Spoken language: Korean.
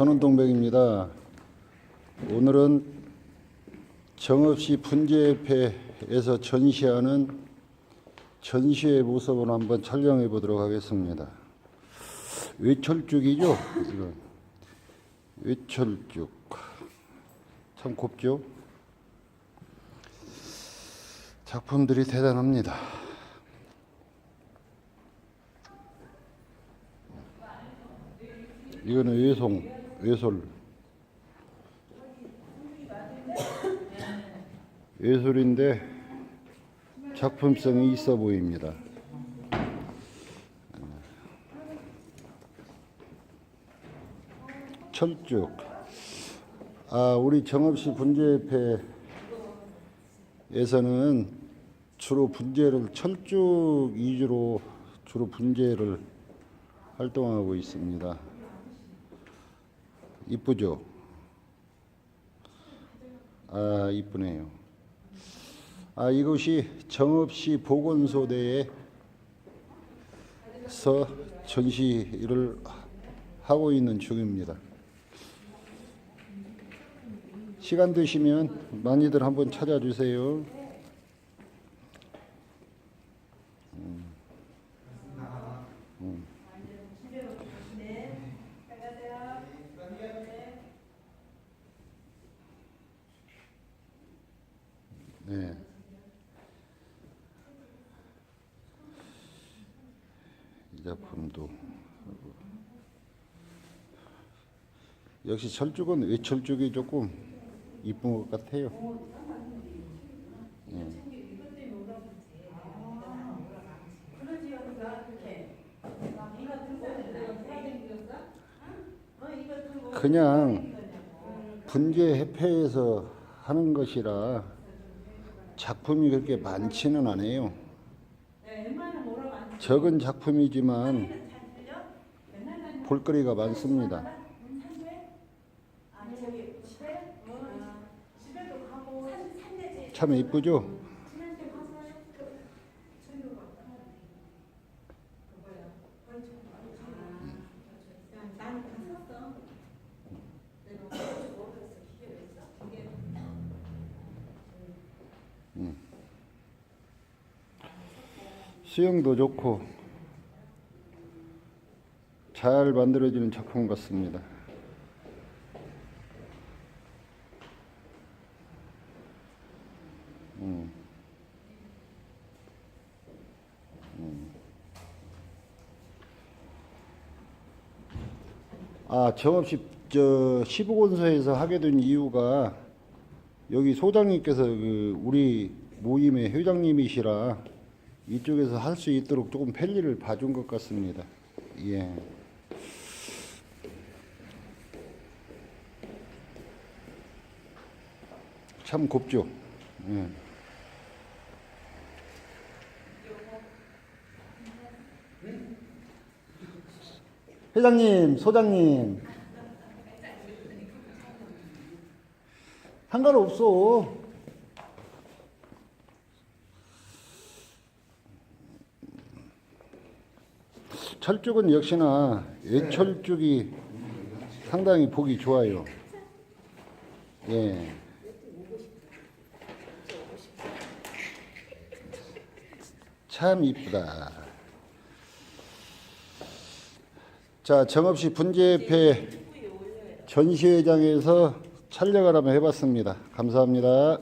선원동백입니다. 오늘은 정없이 분재협회에서 전시하는 전시회 모습을 한번 촬영해 보도록 하겠습니다. 외철쭉이죠? 이건 외철쭉 참 곱죠? 작품들이 대단합니다. 이거는 외송, 외솔. 외솔인데 작품성이 있어 보입니다. 철쭉. 아, 우리 정읍시 분재협회에서는 주로 분재를 철쭉 위주로 주로 분재를 활동하고 있습니다. 이쁘죠? 아, 이쁘네요. 아, 이곳이 정읍시 보건소대에서 전시를 하고 있는 중입니다. 시간 되시면 많이들 한번 찾아주세요. 네. 이 작품도. 역시 철쭉은 외철쭉이 조금 이쁜 것 같아요. 그냥 분재 협회에서 하는 것이라 작품이 그렇게 많지는 않아요. 적은 작품이지만 볼거리가 많습니다. 참 이쁘죠? 수영도 좋고 잘 만들어지는 작품 같습니다. 음. 음. 아, 정없이 저 시보건소에서 하게 된 이유가 여기 소장님께서 그 우리 모임의 회장님이시라 이쪽에서 할 수 있도록 조금 편리를 봐준 것 같습니다. 예. 참 곱죠. 예. 회장님, 소장님. 상관없어. 철쭉은 역시나 외철쭉이 상당히 보기 좋아요. 예. 참 이쁘다. 자, 정없이 분재협회 전시회장에서 촬영을 한번 해봤습니다. 감사합니다.